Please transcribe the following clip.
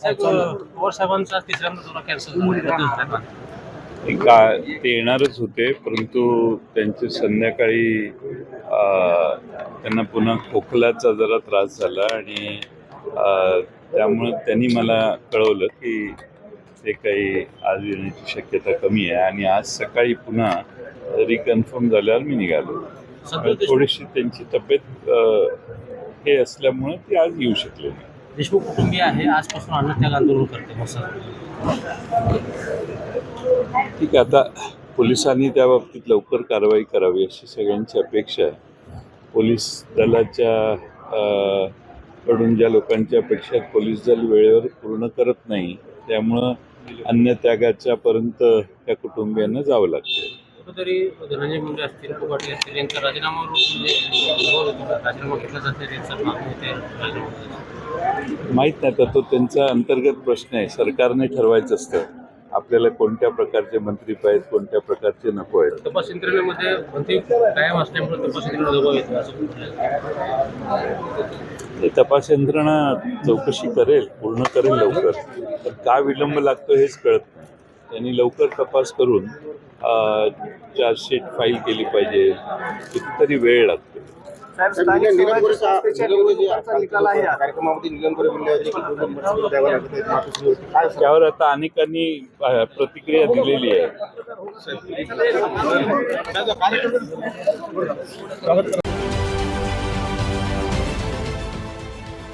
साहेब पवार साहेबांचा तिसऱ्यांदा दौरा कॅन्सल झाला का ते येणारच होते परंतु त्यांचे संध्याकाळी अ, त्यांना पुन्हा खोकल्याचा जरा त्रास झाला आणि अ, त्यामुळं त्यांनी मला कळवलं की ते काही आज येण्याची शक्यता कमी आहे. आणि आज सकाळी पुन्हा रिकन्फर्म झाल्यावर मी निघालो. थोडीशी त्यांची तब्येत हे असल्यामुळं ती आज येऊ शकले नाही. देशमुख कुटुंबीय आहे आजपासून अन्नत्याग आंदोलन करते मस्त ठीक आहे आता पोलिसांनी त्या बाबतीत लवकर कारवाई करावी अशी सगळ्यांची अपेक्षा आहे. पोलीस दलाच्या कडून ज्या लोकांच्या अपेक्षा पोलीस दल वेळेवर पूर्ण करत नाही त्यामुळं अन्य त्यागाच्यापर्यंत त्या कुटुंबियांना जावं लागतं. कुठेतरी धनंजय मुंडे असतील असतील यांचा राजीनामा राजीनामा घेतला जाते त्यांचा. माहीत नाही तर तो त्यांचा अंतर्गत प्रश्न आहे. सरकारने ठरवायचं असतं आपल्याला कोणत्या प्रकारचे मंत्री पाहिजेत कोणत्या प्रकारचे नको आहेत. तपास यंत्रणेमध्ये मंत्री कायम असल्यामुळे तपास यंत्रणा दबाव येतो तपास यंत्रणा चौकशी करेल पूर्ण करेल लवकर. पण का विलंब लागतो हेच कळत नाही. त्यांनी लवकर तपास करून चार्जशीट फाईल केली पाहिजे कितीतरी वेळ लागतो? त्यावर आता अनेकांनी प्रतिक्रिया दिलेली आहे